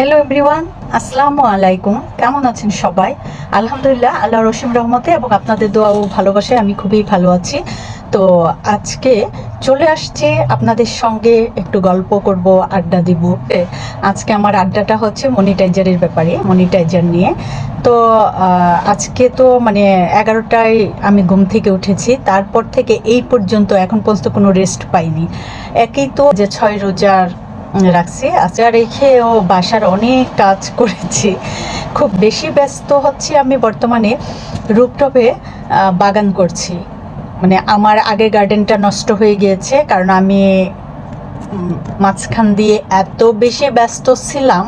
Hello everyone আসসালামু আলাইকুম কেমন আছেন সবাই? আলহামদুলিল্লাহ আল্লাহ রসিম রহমতে এবং আপনাদের দোয়া ও ভালোবাসায় আমি খুবই ভালো আছি। তো আজকে চলে আসছে আপনাদের সঙ্গে একটু গল্প করব, আড্ডা দিব। আজকে আমার আড্ডাটা হচ্ছে মনিটাইজারের ব্যাপারে মনিটাইজার নিয়ে। তো আজকে তো মানে এগারোটায় আমি ঘুম থেকে উঠেছি, তারপর থেকে এই পর্যন্ত এখন পর্যন্ত কোনো রেস্ট পাইনি। একই তো যে ছয় রোজার রাখছি। আচ্ছা ও বাসার অনেক কাজ করেছি। খুব বেশি ব্যস্ত হচ্ছি আমি বর্তমানে। রুপটপে বাগান করছি। মানে আমার আগে গার্ডেনটা নষ্ট হয়ে গিয়েছে কারণ আমি মাঝখান দিয়ে এত বেশি ব্যস্ত ছিলাম,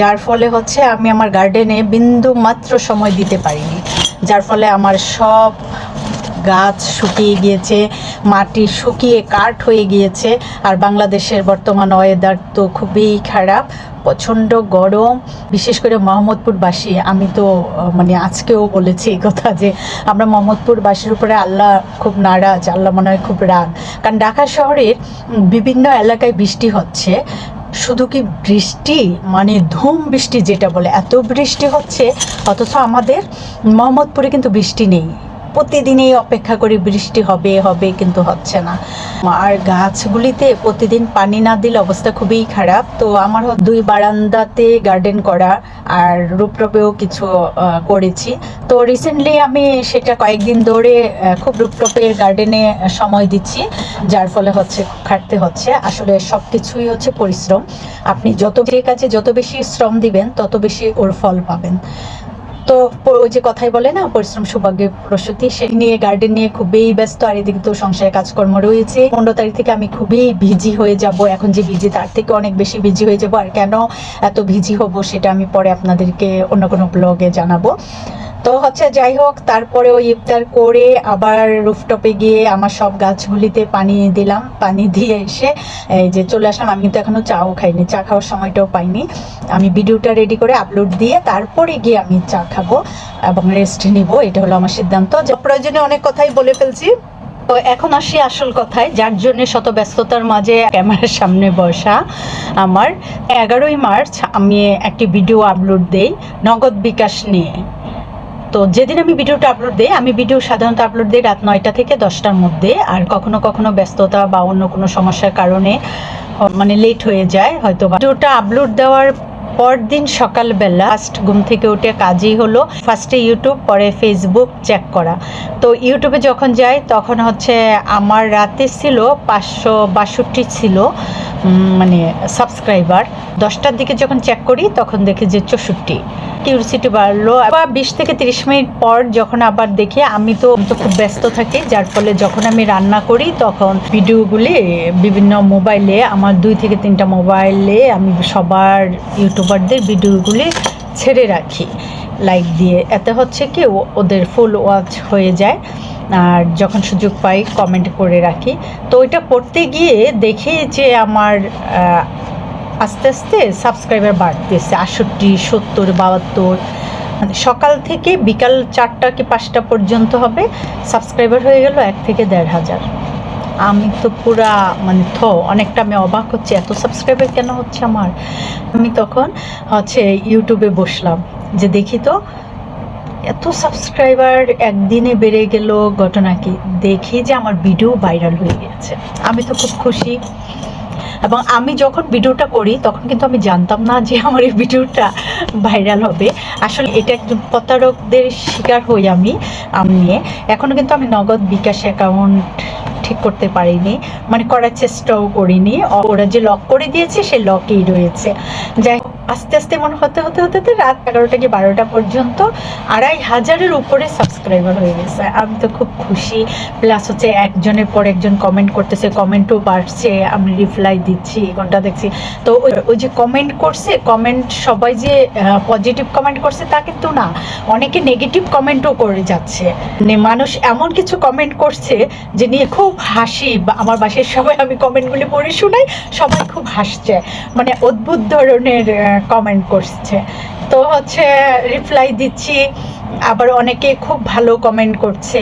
যার ফলে হচ্ছে আমি আমার গার্ডেনে বিন্দু মাত্র সময় দিতে পারিনি। যার ফলে আমার সব গাছ শুকিয়ে গিয়েছে, মাটি শুকিয়ে কাঠ হয়ে গিয়েছে, আর বাংলাদেশের বর্তমান ওয়েদার তো খুবই খারাপ, প্রচণ্ড গরম, বিশেষ করে মোহাম্মদপুরবাসী। আমি তো মানে আজকেও বলেছি এই কথা যে আমরা মোহাম্মদপুরবাসীর উপরে আল্লাহ খুব নারাজ, আল্লাহ মনে হয় খুব রাগ। কারণ ঢাকা শহরের বিভিন্ন এলাকায় বৃষ্টি হচ্ছে, শুধু কি বৃষ্টি? মানে ধুম বৃষ্টি যেটা বলে, এত বৃষ্টি হচ্ছে, অথচ আমাদের মোহাম্মদপুরে কিন্তু বৃষ্টি নেই। প্রতিদিনই অপেক্ষা করি, বৃষ্টি হবে হবে কিন্তু হচ্ছে না। আর গাছগুলিতে প্রতিদিন পানি না দিলে অবস্থা খুবই খারাপ। তো আমার দুই বারান্দাতে গার্ডেন করা আর রূপটপেও কিছু করেছি। তো রিসেন্টলি আমি সেটা কয়েকদিন ধরে খুব রূপটপের গার্ডেনে সময় দিচ্ছি, যার ফলে হচ্ছে খাটতে হচ্ছে। আসলে সব কিছুই হচ্ছে পরিশ্রম। আপনি যত কাজে যত বেশি শ্রম দিবেন, তত বেশি ওর ফল পাবেন। তো ওই যে কথাই বলে না, পরিশ্রম, সৌভাগ্যের প্রসূতি, সে নিয়ে গার্ডেন নিয়ে খুবই ব্যস্ত, আর এদিকে তো সংসারে কাজকর্ম রয়েছে। পনেরো তারিখ থেকে আমি খুবই ভিজি হয়ে যাব। এখন যে ভিজি তার থেকে অনেক বেশি ভিজি হয়ে যাব। আর কেন এত ভিজি হব, সেটা আমি পরে আপনাদেরকে অন্য কোনো ব্লগে জানাব। তো হচ্ছে যাই হোক, তারপরে ওই ইফতার করে আবার রুফটপে গিয়ে আমার সব গাছগুলিতে পানি দিলাম। পানি দিয়ে এসে এই যে চলে আসলাম। আমি কিন্তু এখনও চাও খাইনি। চা খাওয়ার সময়টাও পাইনি। আমি ভিডিওটা রেডি করে আপলোড দিয়ে তারপরে গিয়ে আমি চা খাব এবং রেস্ট নিব। এটা হলো আমার সিদ্ধান্ত। প্রয়োজনে অনেক কথাই বলে ফেলছি। তো এখন আসি আসল কথায়, যার জন্য শত ব্যস্ততার মাঝে ক্যামেরার সামনে বসা আমার। এগারোই মার্চ আমি একটি ভিডিও আপলোড দেই, নগদ বিকাশ নিয়ে। তো যেদিন আমি ভিডিওটা আপলোড দিই, আমি ভিডিও সাধারণত আপলোড দিই রাত নয়টা থেকে দশটার মধ্যে। আর কখনো কখনো ব্যস্ততা বা অন্য কোনো সমস্যার কারণে মানে লেট হয়ে যায় হয়তো ভিডিওটা আপলোড দেওয়ার পরদিন সকালবেলা ফার্স্ট ঘুম থেকে উঠে কাজই হলো। ফার্স্টে ইউটিউব পরে ফেসবুক চেক করা। তো ইউটিউবে যখন যাই, তখন হচ্ছে আমার রাতে ছিল পাঁচশো বাষট্টি ছিল মানে সাবস্ক্রাইবার দশটার দিকে যখন চেক করি, তখন দেখি যে চৌষট্টি। কিউরিসিটি বাড়লো। আবার বিশ থেকে তিরিশ মিনিট পর যখন আবার দেখি, আমি তো তো খুব ব্যস্ত থাকি, যার ফলে যখন আমি রান্না করি, তখন ভিডিওগুলি বিভিন্ন মোবাইলে আমার দুই থেকে তিনটা মোবাইলে আমি সবার ইউটিউবারদের ভিডিওগুলি ছেড়ে রাখি। লাইক দিয়ে। এতে হচ্ছে কি ওদের ফুল ওয়াচ হয়ে যায়। আর যখন সুযোগ পাই কমেন্ট করে রাখি। তো ওইটা করতে গিয়ে দেখি যে আমার আস্তে আস্তে সাবস্ক্রাইবার বাড়তেছে। আটষট্টি সত্তর, বাহাত্তর। মানে সকাল থেকে বিকাল চারটা কি পাঁচটা পর্যন্ত হবে সাবস্ক্রাইবার হয়ে গেল এক থেকে দেড় হাজার। আমি তো পুরা মানে থ, অনেকটা আমি অবাক হচ্ছে। এত সাবস্ক্রাইবার কেন হচ্ছে আমার? আমি তখন হচ্ছে ইউটিউবে বসলাম যে দেখি তো, এত সাবস্ক্রাইবার একদিনে বেড়ে গেল ঘটনা কি? দেখি যে আমার ভিডিও ভাইরাল হয়ে গেছে আমি তো খুব খুশি। এবং আমি যখন ভিডিওটা করি, তখন কিন্তু আমি জানতাম না যে আমার এই ভিডিওটা ভাইরাল হবে। আসলে এটা একজন প্রতারকদের শিকার হই আমি নিয়ে। এখনও কিন্তু আমি নগদ বিকাশ অ্যাকাউন্ট ঠিক করতে পারিনি মানে করার চেষ্টাও করিনি। ওরা যে লক করে দিয়েছে, সে লকেই রয়েছে। যাই আস্তে আস্তে মনে হতে হতে হতে হতে রাত এগারোটা কি বারোটা পর্যন্ত আড়াই হাজারের উপরে সাবস্ক্রাইবার হয়ে গেছে। আমি তো খুব খুশি। প্লাস হচ্ছে একজনের পর একজন কমেন্ট করতেছে কমেন্টও বাড়ছে। আমি রিপ্লাই দিচ্ছি কোনটা দেখছি। তো ওই- যে কমেন্ট করছে কমেন্ট সবাই যে পজিটিভ কমেন্ট করছে তা কিন্তু না। অনেকে নেগেটিভ কমেন্টও করে যাচ্ছে। মানে মানুষ এমন কিছু কমেন্ট করছে যে নিয়ে খুব হাসি আমার বাসায় সবাই আমি কমেন্টগুলি পড়ে শোনাই, সবাই খুব হাসছে। মানে অদ্ভুত ধরনের কমেন্ট করছে। তো হচ্ছে রিপ্লাই দিচ্ছি। আবার অনেকে খুব ভালো কমেন্ট করছে।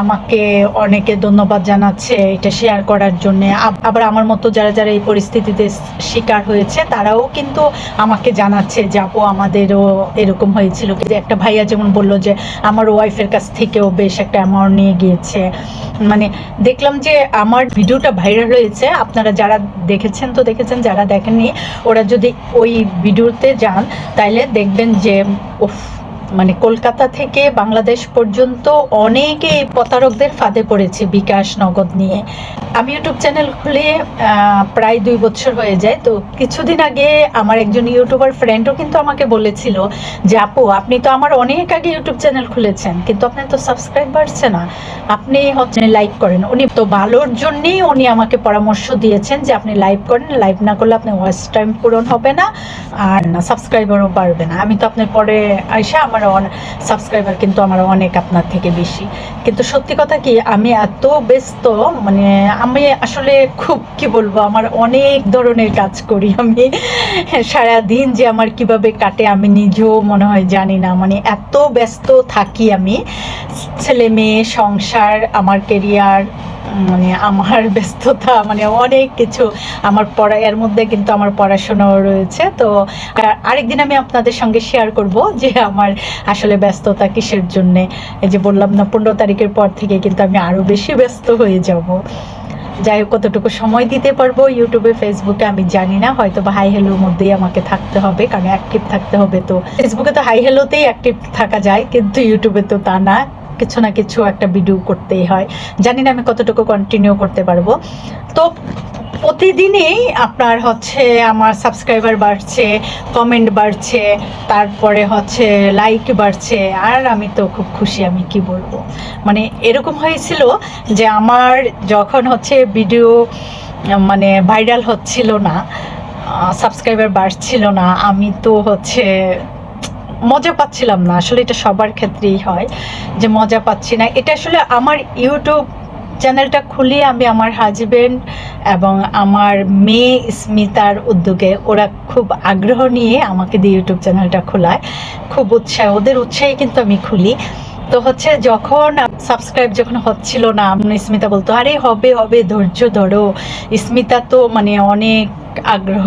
আমাকে অনেকে ধন্যবাদ জানাচ্ছে এটা শেয়ার করার জন্য। আবার আমার মতো যারা যারা এই পরিস্থিতিতে শিকার হয়েছে, তারাও কিন্তু আমাকে জানাচ্ছে যে, আপু, আমাদেরও এরকম হয়েছিল। যে একটা ভাইয়া যেমন বলল যে, আমার ওয়াইফের কাছ থেকেও বেশ একটা অ্যামাউন্ট নিয়ে গিয়েছে। মানে দেখলাম যে, আমার ভিডিওটা ভাইরাল হয়েছে। আপনারা যারা দেখেছেন তো দেখেছেন, যারা দেখেননি, ওরা যদি ওই ভিডিওতে যান, তাইলে দেখবেন যে উফ মানে কলকাতা থেকে বাংলাদেশ পর্যন্ত অনেকে প্রতারকদের ফাঁদে পড়েছে বিকাশ নগদ নিয়ে। আমি ইউটিউব চ্যানেল খুলে প্রায় দুই বছর হয়ে যায়। তো কিছুদিন আগে আমার একজন ইউটিউবার ফ্রেন্ডও কিন্তু আমাকে বলেছিল যে, আপু, আপনি তো আমার অনেক আগে ইউটিউব চ্যানেল খুলেছেন, কিন্তু আপনার তো সাবস্ক্রাইব বাড়ছে না। আপনি হচ্ছে লাইক করেন। উনি তো ভালোর জন্যই উনি আমাকে পরামর্শ দিয়েছেন যে, আপনি লাইভ করেন লাইভ না করলে আপনার ওয়াচ টাইম পূরণ হবে না, আর না সাবস্ক্রাইবারও বাড়বে না। আমি তো আপনার পরে আইসা আমার সাবস্ক্রাইবার কিন্তু আমার অনেক আপনার থেকে বেশি। কিন্তু সত্যি কথা কি, আমি এত ব্যস্ত মানে আমি আসলে খুব, কি বলব, আমার অনেক ধরনের কাজ করি আমি। সারা দিন যে আমার কীভাবে কাটে, আমি নিজেও মনে হয় জানি না। মানে এত ব্যস্ত থাকি আমি। ছেলে মেয়ে সংসার, আমার কেরিয়ার আমার ব্যস্ততা মানে অনেক কিছু আমার পড়া, এর মধ্যে কিন্তু আমার পড়াশোনাও রয়েছে। তো আরেকদিন আমি আপনাদের সঙ্গে শেয়ার করব যে আমার আসলে ব্যস্ততা কিসের জন্যে। এই যে বললাম না, পনেরো তারিখের পর থেকে কিন্তু আমি আরও বেশি ব্যস্ত হয়ে যাব। যাই হোক, কতটুকু সময় দিতে পারব ইউটিউবে ফেসবুকে আমি জানি না, হয়তো বা হাই হেলোর মধ্যেই আমাকে থাকতে হবে, কারণ অ্যাক্টিভ থাকতে হবে তো। ফেসবুকে তো হাই হেলোতেই অ্যাক্টিভ থাকা যায়, কিন্তু ইউটিউবে তো তা না। কিছু না কিছু একটা ভিডিও করতেই হয়। জানি না আমি কতটুকু কন্টিনিউ করতে পারব। তো প্রতিদিনই আপনার হচ্ছে আমার সাবস্ক্রাইবার বাড়ছে কমেন্ট বাড়ছে, তারপরে হচ্ছে লাইক বাড়ছে, আর আমি তো খুব খুশি আমি কি বলব। মানে এরকম হয়েছিল যে আমার যখন হচ্ছে ভিডিও মানে ভাইরাল হচ্ছিল না সাবস্ক্রাইবার বাড়ছিল না, আমি তো হচ্ছে মজা পাচ্ছিলাম না। আসলে এটা সবার ক্ষেত্রেই হয় যে মজা পাচ্ছি না। এটা আসলে আমার ইউটিউব চ্যানেলটা খুলে আমি আমার হাজবেন্ড এবং আমার মেয়ে স্মিতার উদ্যোগে ওরা খুব আগ্রহ নিয়ে আমাকে দিয়ে ইউটিউব চ্যানেলটা খোলায়। খুব উৎসাহ, ওদের উৎসাহে কিন্তু আমি খুলি। তো হচ্ছে যখন সাবস্ক্রাইব যখন হচ্ছিল না, স্মিতা বলতো, আরে হবে হবে, ধৈর্য ধরো। স্মিতা তো মানে অনেক আগ্রহ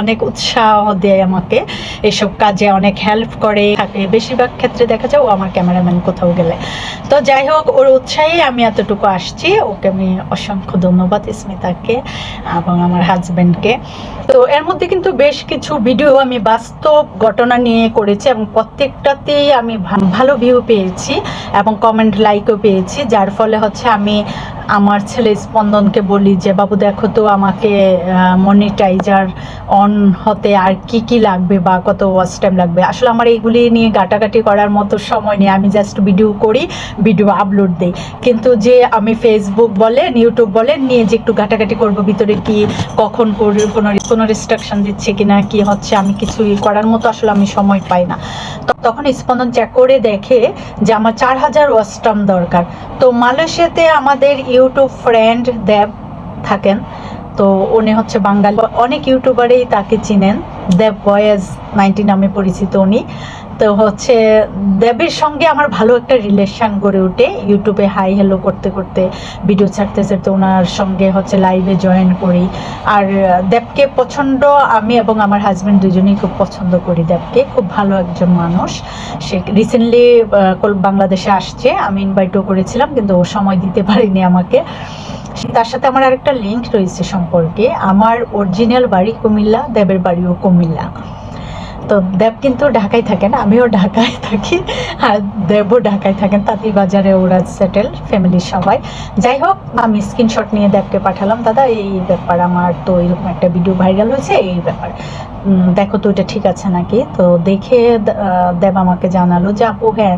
অনেক উৎসাহ দেয় আমাকে। এসব কাজে অনেক হেল্প করে। থাকে বেশিরভাগ ক্ষেত্রে দেখা যায় ও আমার ক্যামেরাম্যান কোথাও গেলে। তো যাই হোক, ওর উৎসাহে আমি এতটুকু আসছি। ওকে আমি অসংখ্য ধন্যবাদ স্মিতাকে এবং আমার হাজব্যান্ডকে তো এর মধ্যে কিন্তু বেশ কিছু ভিডিও আমি বাস্তব ঘটনা নিয়ে করেছি এবং প্রত্যেকটাতেই আমি ভালো ভিউ পেয়েছি এবং কমেন্ট লাইকও পেয়েছি। যার ফলে হচ্ছে আমি আমার ছেলে স্পন্দনকে বলি যে, বাবু, দেখো তো আমাকে মনিটাইজার অন হতে আর কি কি লাগবে বা কত ওয়াচ টাইম লাগবে। আসলে আমার এইগুলি নিয়ে গাটাগাটি করার মতো সময় নেই। আমি জাস্ট ভিডিও করি ভিডিও আপলোড দিই। কিন্তু যে আমি ফেসবুক বলেন ইউটিউব বলেন, নিয়ে যে একটু ঘাটাঘাটি করব, ভিতরে কি, কখন কোনো কোনো রেস্ট্রিকশন দিচ্ছে কিনা, কি হচ্ছে, আমি কিছুই করার মতো আসলে আমি সময় পাই না। তখন স্পন্দন চেক করে দেখে যে আমার চার হাজার ওয়াস্টাম দরকার। তো মালয়েশিয়াতে আমাদের ইউটিউব ফ্রেন্ড দেব থাকেন। তো উনি হচ্ছে বাঙালি। অনেক ইউটিউবারেই তাকে চিনেন। দ্য বয়েজ নাইনটি নামে পরিচিত উনি। তো হচ্ছে দেবের সঙ্গে আমার ভালো একটা রিলেশন গড়ে ওঠে। ইউটিউবে হাই হ্যালো করতে করতে ভিডিও ছাড়তে ছাড়তে ওনার সঙ্গে হচ্ছে লাইভে জয়েন করি। আর দেবকে পছন্দ আমি এবং আমার হাজব্যান্ড দুজনেই খুব পছন্দ করি দেবকে। খুব ভালো একজন মানুষ। সে রিসেন্টলি বাংলাদেশে আসছে। আমি ইনভাইটও করেছিলাম, কিন্তু ও সময় দিতে পারিনি আমাকে। তার সাথে আমার আরেকটা লিঙ্ক রয়েছে সম্পর্কে। আমার অরিজিনাল বাড়ি কুমিল্লা, দেবের বাড়িও কুমিল্লা। তো দেব কিন্তু ঢাকায় থাকেন আমিও ঢাকায় থাকি, আর দেবও ঢাকায় থাকেন, তাঁতি বাজারে ওরা সেটেল ফ্যামিলির সবাই। যাই হোক, আমি স্ক্রিনশট নিয়ে দেবকে পাঠালাম, দাদা, এই ব্যাপার আমার তো এরকম একটা ভিডিও ভাইরাল হয়েছে, এই ব্যাপার। দেখো তো এটা ঠিক আছে নাকি? তো দেখে দেব আমাকে জানালো যে, আপু হ্যাঁ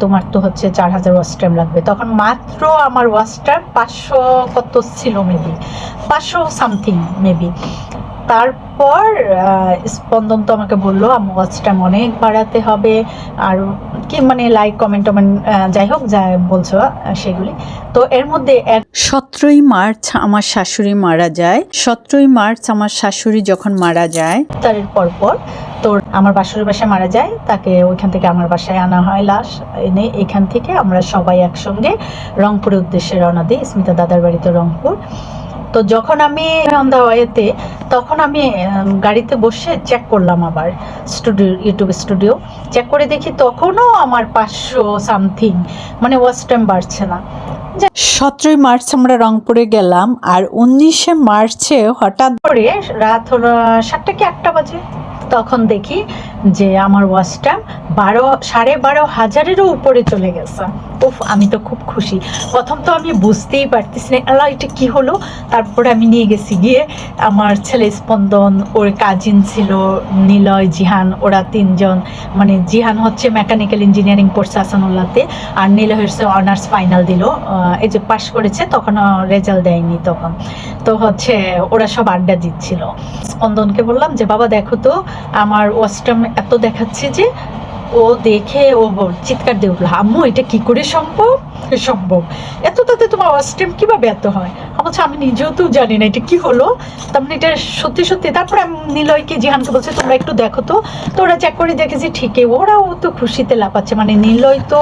তোমার তো হচ্ছে চার হাজার ওয়াচ টাইম লাগবে। তখন মাত্র আমার ওয়াচ টাইম পাঁচশো কত ছিল মেবি পাঁচশো সামথিং মেবি তারপর স্পন্দন তো আমাকে বলল আমার ওয়াচটা অনেক বাড়াতে হবে। আর কি মানে লাইক কমেন্ট টমেন্ট যাই হোক যা বলছো সেগুলি। তো এর মধ্যে সতেরোই মার্চ আমার শাশুড়ি মারা যায়। সতেরোই মার্চ আমার শাশুড়ি যখন মারা যায় ইফতারের পর পর তো আমার বাসুরের বাসায় মারা যায়। তাকে ওইখান থেকে আমার বাসায় আনা হয় লাশ। এনে এখান থেকে আমরা সবাই একসঙ্গে রংপুরের উদ্দেশ্যে রওনা দিই। স্মিতা দাদার বাড়িতে রংপুর। তো যখন আমি ওয়েতে তখন আমি গাড়িতে বসে চেক করলাম আবার স্টুডিও ইউটিউব স্টুডিও চেক করে দেখি তখনও আমার পাঁচশো সামথিং মানে ওয়াচ টাইম বাড়ছে না। সতেরোই মার্চ আমরা রংপুরে গেলাম, আর উনিশে মার্চে হঠাৎ করে রাত হলো সাতটা কি আটটা বাজে? তখন দেখি যে আমার ওয়াচটা বারো, সাড়ে বারো হাজারেরও উপরে চলে গেছে। উফ, আমি তো খুব খুশি। প্রথম তো আমি বুঝতেই পারতেছি না, আল্লাহ, এটা কি হলো? তারপরে আমি নিয়ে গেছি গিয়ে আমার ছেলে স্পন্দন, ওর কাজিন ছিল, নিলয়, জিহান, ওরা তিনজন। মানে জিহান হচ্ছে মেকানিক্যাল ইঞ্জিনিয়ারিং পড়ছে আসানুল্লাহতে, আর নিলয় হচ্ছে অনার্স ফাইনাল দিল। এই যে পাশ করেছে, তখন রেজাল্ট দেয়নি তখন। তো হচ্ছে ওরা সব আড্ডা দিচ্ছিল। স্পন্দনকে বললাম যে, বাবা, দেখো তো আমার ওয়াস্টাম এত দেখাচ্ছে যে ও দেখে ও চিৎকার দিয়ে উঠল আম্মু এটা কি করে সম্ভব? সম্ভব। এত তাতে তোমার ওয়াস্টাম কীভাবে এত হয়? আমার বলছে, আমি নিজেও তো জানি না এটা কি হলো। তার মানে এটা সত্যি সত্যি। তারপরে আমি নিলয়কে জিহানকে বলছে তোমরা একটু দেখো তো। তো ওরা চেক করে দেখেছি ঠিকই। ওরাও তো খুশিতে লাপাচ্ছে মানে নিলয় তো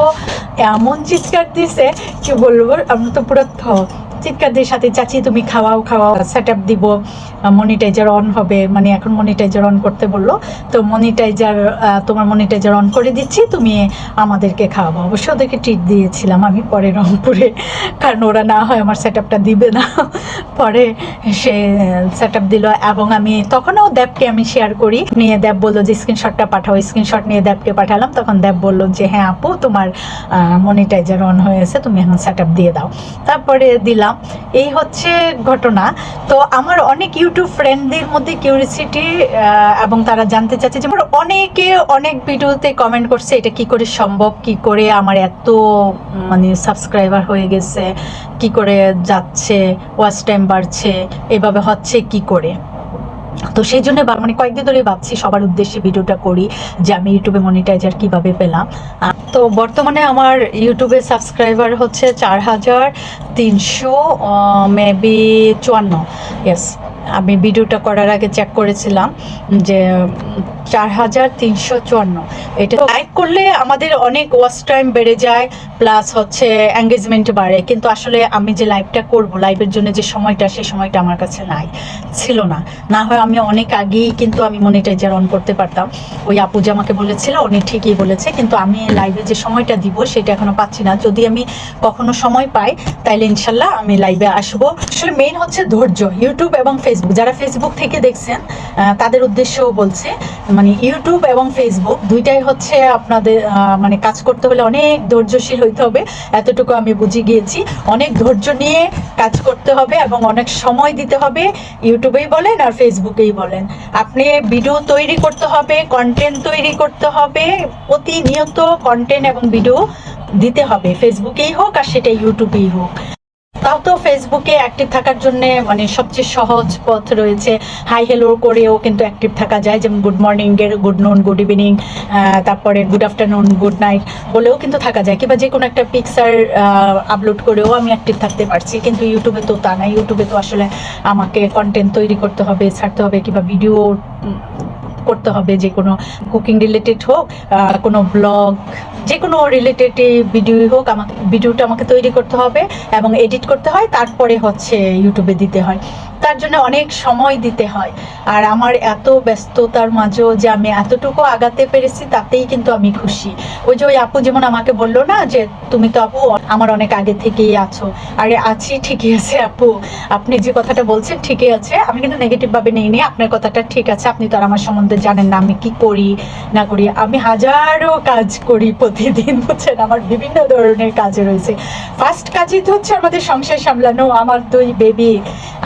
এমন চিৎকার দিছে কি বলব আমি তো পুরো থ চিৎকার দিয়ে সাথে, চাচি, তুমি খাওয়াও খাওয়াও সেট আপ দিব মনিটাইজার অন হবে। মানে এখন মনিটাইজার অন করতে বলল। তো মনিটাইজার তোমার মনিটাইজার অন করে দিচ্ছি, তুমি আমাদেরকে খাওয়াবো। অবশ্য ওদেরকে ট্রিট দিয়েছিলাম আমি পরে রংপুরে, কারণ ওরা না হয় আমার সেট আপটা দিবে না। পরে সে সেট আপ দিল এবং আমি তখনও দেবকে আমি শেয়ার করি। নিয়ে দেব বলল যে স্ক্রিনশটটা পাঠাও। স্ক্রিনশট নিয়ে দেবকে পাঠালাম। তখন দেব বলল যে হ্যাঁ আপু, তোমার মনিটাইজার অন হয়েছে তুমি এখন সেট আপ দিয়ে দাও। তারপরে দিলাম। এই হচ্ছে ঘটনা। তো আমার অনেক ইউটিউব ফ্রেন্ডদের মধ্যে কিউরিসিটি এবং তারা জানতে চাচ্ছে যে অনেকে অনেক ভিডিওতে কমেন্ট করছে, এটা কি করে সম্ভব? কি করে আমার এত মানে সাবস্ক্রাইবার হয়ে গেছে? কি করে যাচ্ছে? ওয়াচ টাইম বাড়ছে? এভাবে হচ্ছে কি করে? তো সেই জন্য মানে কয়েকদিন ধরে ভাবছি, সবার উদ্দেশ্যে ভিডিওটা করি, যে আমি ইউটিউবে মনিটাইজার কীভাবে পেলাম। তো বর্তমানে আমার ইউটিউবে সাবস্ক্রাইবার হচ্ছে চার হাজার তিনশো মেবি চুয়ান্ন। ইয়েস আমি ভিডিওটা করার আগে চেক করেছিলাম যে চার হাজার তিনশো চুয়ান্ন। এটা লাইক করলে আমাদের অনেক ওয়াচ টাইম বেড়ে যায় প্লাস হচ্ছে এঙ্গেজমেন্ট বাড়ে। কিন্তু আসলে আমি যে লাইভটা করব লাইভের জন্য যে সময়টা সেই সময়টা আমার কাছে নাই, ছিল না। না হয় আমি অনেক আগেই কিন্তু আমি মনিটাইজার অন করতে পারতাম। ওই আপু যে আমাকে বলেছিল, উনি ঠিকই বলেছে। কিন্তু আমি লাইভে যে সময়টা দিব সেটা এখনও পাচ্ছি না। যদি আমি কখনো সময় পাই, তাইলে ইনশাল্লাহ আমি লাইভে আসব। আসলে মেইন হচ্ছে ধৈর্য ইউটিউব এবং ফেসবুক যারা ফেসবুক থেকে দেখছেন তাদের উদ্দেশ্যেও বলছে মানে ইউটিউব এবং ফেসবুক দুইটাই হচ্ছে আপনাদের মানে কাজ করতে হলে অনেক ধৈর্যশীল হইতে হবে। এতটুকু আমি বুঝে গিয়েছি। অনেক ধৈর্য নিয়ে কাজ করতে হবে এবং অনেক সময় দিতে হবে। ইউটিউবেই বলেন আর ফেসবুকেই বলেন। আপনি ভিডিও তৈরি করতে হবে কন্টেন্ট তৈরি করতে হবে, প্রতিনিয়ত কন্টেন্ট এবং ভিডিও দিতে হবে। ফেসবুকেই হোক আর সেটা ইউটিউবেই হোক। তাও তো ফেসবুকে অ্যাক্টিভ থাকার জন্য মানে সবচেয়ে সহজ পথ রয়েছে। হাই হ্যালো করেও কিন্তু অ্যাক্টিভ থাকা যায়। যেমন গুড মর্নিং এর গুড নুন গুড ইভিনিং তারপরে গুড আফটারনুন গুড নাইট বলেও কিন্তু থাকা যায়। কিংবা যে কোনো একটা পিকচার আপলোড করেও আমি অ্যাক্টিভ থাকতে পারছি। কিন্তু ইউটিউবে তো তা না। ইউটিউবে তো আসলে আমাকে কন্টেন্ট তৈরি করতে হবে, ছাড়তে হবে কিংবা ভিডিও করতে হবে, যে কোনো কুকিং রিলেটেড হোক কোনো ব্লগ যে কোনো রিলেটেড ভিডিও হোক, আমাকে ভিডিওটা আমাকে তৈরি করতে হবে এবং এডিট করতে হয়, তারপরে হচ্ছে ইউটিউবে দিতে হয়। তার জন্য অনেক সময় দিতে হয়। আর আমার এত ব্যস্ততার মাঝেও যে আমি এতটুকু আগাতে পেরেছি, তাতেই কিন্তু আমি খুশি। ওই যে ওই আপু যেমন আমাকে বলল না, যে তুমি তো আপু, আমার অনেক আগে থেকেই আছো। আরে, আছি, ঠিকই আছে আপু। আপনি যে কথাটা বলছেন ঠিকই আছে। আমি কিন্তু নেগেটিভ ভাবে নেই নি আপনার কথাটা ঠিক আছে, আপনি তো আর আমার সম্বন্ধে জানেন না আমি কি করি, না করি। আমি হাজারো কাজ করি প্রতিদিন, বুঝছেন? আমার বিভিন্ন ধরনের কাজ রয়েছে। ফার্স্ট কাজই তো হচ্ছে আমাদের সংসার সামলানো, আমার দুই বেবি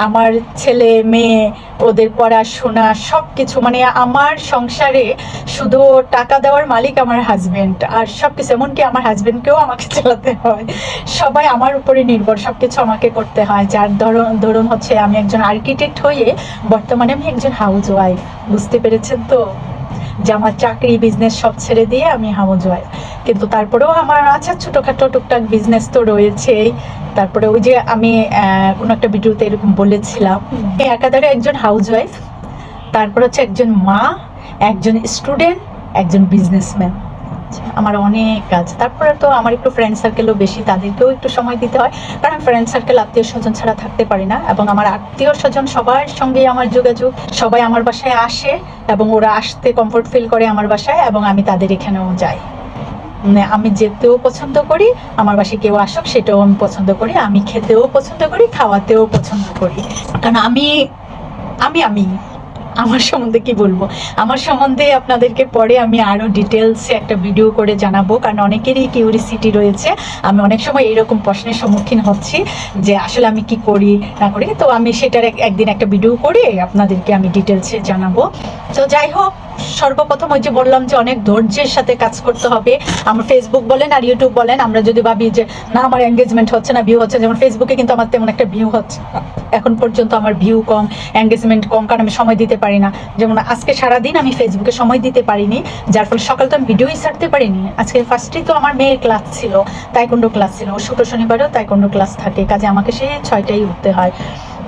আমার ছেলে, মেয়ে, ওদের পড়াশোনা সব কিছু মানে আমার সংসারে শুধু টাকা দেওয়ার মালিক আমার হাজবেন্ড আর সব কিছু এমনকি আমার হাজবেন্ডকেও আমাকে চালাতে হয়। সবাই আমার উপরে নির্ভর সব কিছু আমাকে করতে হয়। যার ধরুন ধরুন হচ্ছে আমি একজন আর্কিটেক্ট হয়ে বর্তমানে আমি একজন হাউস ওয়াইফ বুঝতে পেরেছেন? তো যে আমার চাকরি বিজনেস সব ছেড়ে দিয়ে আমি ওয়াইফ কিন্তু তারপরেও আমার আছে ছোটোখাটো টুকটাক বিজনেস তো রয়েছেই। তারপরে ওই যে আমি কোনো একটা ভিডিওতে এরকম বলেছিলাম একাধারে একজন হাউস ওয়াইফ তারপর হচ্ছে একজন মা, একজন স্টুডেন্ট একজন বিজনেসম্যান আমার অনেক কাজ তারপরে তো আমার একটু ফ্রেন্ড সার্কেলও বেশি, তাদেরকেও একটু সময় দিতে হয়। কারণ ফ্রেন্ড সার্কেল আত্মীয় স্বজন ছাড়া থাকতে পারি না এবং আমার আত্মীয় স্বজন সবার সঙ্গেই আমার যোগাযোগ। সবাই আমার বাসায় আসে এবং ওরা আসতে কমফোর্ট ফিল করে আমার বাসায় এবং আমি তাদের এখানেও যাই। মানে আমি যেতেও পছন্দ করি, আমার বাসায় কেউ আসুক সেটাও আমি পছন্দ করি, আমি খেতেও পছন্দ করি, খাওয়াতেও পছন্দ করি। কারণ আমি আমি আমি। আমার সম্বন্ধে কি বলব? আমার সম্বন্ধে আপনাদেরকে পরে আমি আরও ডিটেলসে একটা ভিডিও করে জানাব। কারণ অনেকেরই কিউরিসিটি রয়েছে। আমি অনেক সময় এরকম প্রশ্নের সম্মুখীন হচ্ছি যে আসলে আমি কি করি, না করি। তো আমি সেটার এক- একদিন একটা ভিডিও করে আপনাদেরকে আমি ডিটেলসে জানাব। তো যাই হোক, সর্বপ্রথম ওই যে বললাম যে অনেক ধৈর্যের সাথে কাজ করতে হবে। আমার ফেসবুক বলেন আর ইউটিউব বলেন, আমরা যদি ভাবি যে, না, আমার এঙ্গেজমেন্ট হচ্ছে না ভিউ হচ্ছে। যেমন ফেসবুকে কিন্তু আমার তেমন একটা ভিউ হচ্ছে এখন পর্যন্ত আমার ভিউ কম এঙ্গেজমেন্ট কম, কারণ আমি সময় দিতে পারি না। যেমন আজকে সারাদিন আমি ফেসবুকে সময় দিতে পারিনি, যার ফলে সকাল তো আমি ভিডিওই ছাড়তে পারিনি। আজকে ফার্স্টেই তো আমার মেয়ের ক্লাস ছিল তাইকুন্ডো ক্লাস ছিল। শুক্র শনিবারেও তাইকুন্ডো ক্লাস থাকে, কাজে আমাকে সেই ছয়টায় উঠতে হয়।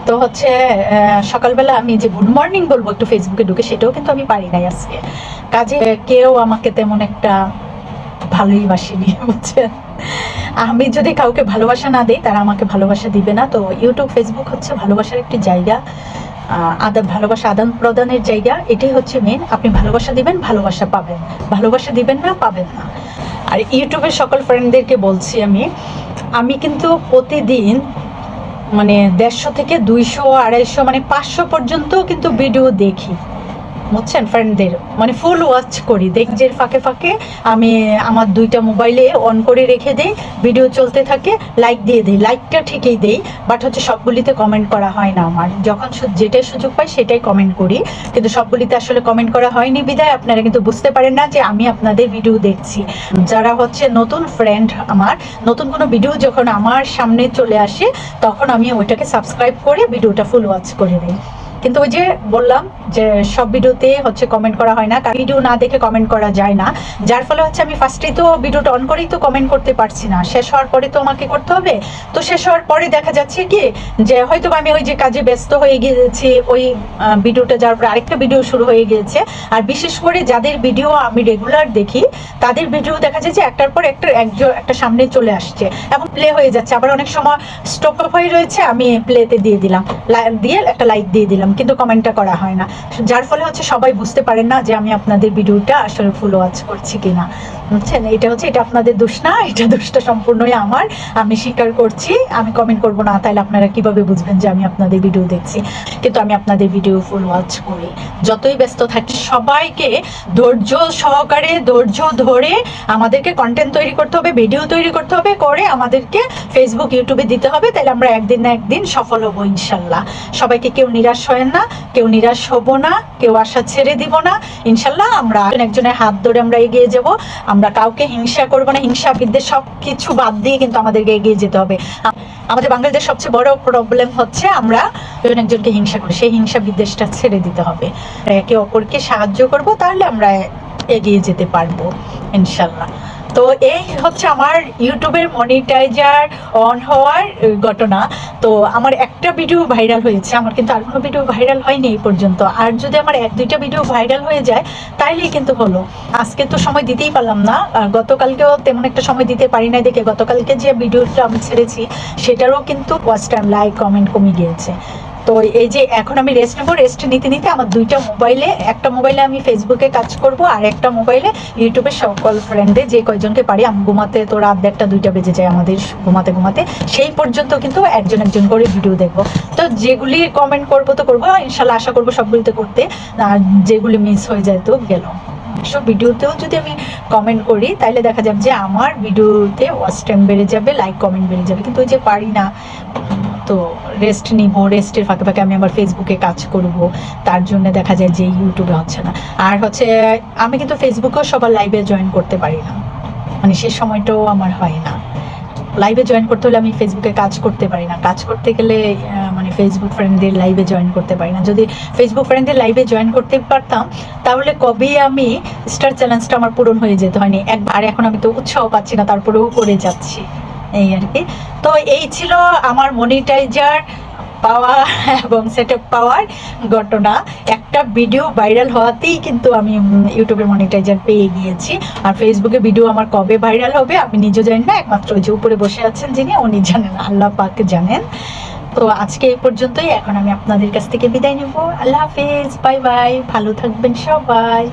তো হচ্ছে সকালবেলা আমি যে গুড মর্নিং বলব একটু ফেসবুকে ঢুকে, সেটাও কিন্তু আমি পারি নাই আজকে। কাজে কেউ আমাকে তেমন একটা ভালোই বাসেনি বুঝছেন আমি যদি কাউকে ভালোবাসা না দিই, তারা আমাকে ভালোবাসা দিবে না। তো ইউটিউব ফেসবুক হচ্ছে ভালোবাসার একটি জায়গা। আদান, ভালোবাসা, আদান প্রদানের জায়গা, এটাই হচ্ছে মেন আপনি ভালোবাসা দিবেন, ভালোবাসা পাবেন। ভালোবাসা দিবেন না, পাবেন না। আর ইউটিউবের সকল ফ্রেন্ডদেরকে বলছি আমি আমি কিন্তু প্রতিদিন মানে দেড়শো থেকে দুইশো আড়াইশো মানে পাঁচশো পর্যন্ত কিন্তু ভিডিও দেখি। বুঝছেন ফ্রেন্ডদের মানে ফুল ওয়াচ করি। দেখজের ফাঁকে ফাঁকে আমি আমার দুইটা মোবাইলে অন করে রেখে দিই ভিডিও চলতে থাকে লাইক দিয়ে দিই। লাইকটা ঠিকই দেই বাট হচ্ছে সবগুলিতে কমেন্ট করা হয় না আমার। যখন যেটাই সুযোগ পাই, সেটাই কমেন্ট করি। কিন্তু সবগুলিতে আসলে কমেন্ট করা হয়নি বিদায় আপনারা কিন্তু বুঝতে পারেন না যে আমি আপনাদের ভিডিও দেখছি। যারা হচ্ছে নতুন ফ্রেন্ড আমার, নতুন কোনো ভিডিও যখন আমার সামনে চলে আসে, তখন আমি ওইটাকে সাবস্ক্রাইব করে ভিডিওটা ফুল ওয়াচ করে দিই। কিন্তু ওই যে বললাম যে সব ভিডিওতে হচ্ছে কমেন্ট করা হয় না। কারণ ভিডিও না দেখে কমেন্ট করা যায় না। যার ফলে হচ্ছে আমি ফার্স্টে তো ভিডিওটা অন করেই তো কমেন্ট করতে পারছি না। শেষ হওয়ার পরে তো আমাকে করতে হবে। তো শেষ হওয়ার পরে দেখা যাচ্ছে কি, যে হয়তো আমি ওই যে কাজে ব্যস্ত হয়ে গিয়েছি, ওই ভিডিওটা যাওয়ার পর আরেকটা ভিডিও শুরু হয়ে গিয়েছে। আর বিশেষ করে যাদের ভিডিও আমি রেগুলার দেখি, তাদের ভিডিও দেখা যায় যে একটার পর একটা একজন, একটা সামনে চলে আসছে। এবং প্লে হয়ে যাচ্ছে। আবার অনেক সময় স্টপ অফ হয়ে রয়েছে, আমি প্লেতে দিয়ে দিলাম। দিয়ে একটা লাইক দিয়ে দিলাম, কিন্তু কমেন্টটা করা হয় না। যার ফলে হচ্ছে সবাই বুঝতে পারেন না যে আমি আপনাদের ভিডিওটা আসলে ফলো আজ করছি কিনা। বুঝছেন? এটা হচ্ছে, এটা আপনাদের দোষ না, এটা দোষটা সম্পূর্ণই আমার। আমি স্বীকার করছি, আমি কমেন্ট করব না, তাহলে আপনারা কীভাবে বুঝবেন যে আমি আপনাদের ভিডিও দেখছি? কিন্তু আমি আপনাদের ভিডিও ফুল ওয়াচ করি। যতই ব্যস্ত থাকি, সবাইকে ধৈর্য সহকারে, ধৈর্য ধরে আমাদেরকে কন্টেন্ট তৈরি করতে হবে ভিডিও তৈরি করতে হবে, করে আমাদেরকে ফেসবুক ইউটিউবে দিতে হবে, তাহলে আমরা একদিন না একদিন সফল হব, ইনশাল্লাহ। সবাইকে কেউ নিরাশ হয় না, কেউ নিরাশ হব না, কেউ আশা ছেড়ে দিব না। ইনশাল্লাহ আমরা একজনের হাত ধরে আমরা এগিয়ে যাব। আমরা কাউকে হিংসা করব না হিংসা বিদ্বেষ সব কিছু বাদ দিয়ে কিন্তু আমাদেরকে এগিয়ে যেতে হবে। আমাদের বাঙালিদের সবচেয়ে বড় প্রবলেম হচ্ছে আমরা দুজন একজনকে হিংসা করি, সেই হিংসা বিদ্বেষটা ছেড়ে দিতে হবে। একে অপরকে সাহায্য করব, তাহলে আমরা এগিয়ে যেতে পারব, ইনশাল্লাহ। তো এই হচ্ছে আমার ইউটিউবের মনিটাইজার অন হওয়ার ঘটনা। তো আমার একটা ভিডিও ভাইরাল হয়েছে, আমার কিন্তু আর কোনো ভিডিও ভাইরাল হয়নি এই পর্যন্ত। আর যদি আমার এক দুইটা ভিডিও ভাইরাল হয়ে যায়, তাইলেই কিন্তু হলো। আজকে তো সময় দিতেই পারলাম না আর গতকালকেও তেমন একটা সময় দিতে পারি না দেখে গতকালকে যে ভিডিওটা আমি ছেড়েছি, সেটারও কিন্তু ওয়াচ টাইম লাইক কমেন্ট কমে গিয়েছে। তো এই যে এখন আমি রেস্ট নেব রেস্ট নিতে নিতে আমার দুইটা মোবাইলে একটা মোবাইলে আমি ফেসবুকে কাজ করব আর একটা মোবাইলে ইউটিউবে সকল ফ্রেন্ডে যে কয়জনকে পারি, আমি ঘুমাতে তো রাত দেড়টা, দুইটা বেজে যায় আমাদের ঘুমাতে ঘুমাতে, সেই পর্যন্ত কিন্তু একজন একজন করে ভিডিও দেখব। তো যেগুলি কমেন্ট করব তো করব, ইনশাল্লাহ আশা করব সবগুলিতে করতে, আর যেগুলি মিস হয়ে যায় তো গেল। সব ভিডিওতেও যদি আমি কমেন্ট করি তাহলে দেখা যাবে যে আমার ভিডিওতে ওয়াচ টাইম বেড়ে যাবে লাইক কমেন্ট বেড়ে যাবে, কিন্তু ওই যে পারি না তো রেস্ট নিব রেস্টের ফাঁকে ফাঁকে আমি আবার ফেসবুকে কাজ করব। তার জন্য দেখা যায় যে ইউটিউবে হচ্ছে না। আর হচ্ছে, আমি কিন্তু ফেসবুকেও সবার লাইভে জয়েন করতে পারি না। মানে সে সময়টাও আমার হয় না। লাইভে জয়েন করতে হলে আমি ফেসবুকে কাজ করতে পারি না। কাজ করতে গেলে মানে ফেসবুক ফ্রেন্ডদের লাইভে জয়েন করতে পারি না। যদি ফেসবুক ফ্রেন্ডদের লাইভে জয়েন করতে পারতাম, তাহলে কবে আমি স্টার চ্যালেঞ্জটা আমার পূরণ হয়ে যেত হয়নি। একবার এখন আমি তো উৎসাহ পাচ্ছি না, তারপরেও করে যাচ্ছি। এই আর কি। তো এই ছিল আমার মনিটাইজার পাওয়া এবং সেটআপ পাওয়ার ঘটনা। একটা ভিডিও ভাইরাল হওয়াতেই কিন্তু আমি ইউটিউবে মনিটাইজার পেয়ে গিয়েছি। আর ফেসবুকে ভিডিও আমার কবে ভাইরাল হবে আমি নিজে জানি না। একমাত্র যে উপরে বসে আছেন যিনি, উনি জানেন, আল্লাহ পাক জানেন। তো আজকে এই পর্যন্তই। এখন আমি আপনাদের কাছ থেকে বিদায় নেব। আল্লাহ হাফিজ। Bye bye. ভালো থাকবেন সবাই।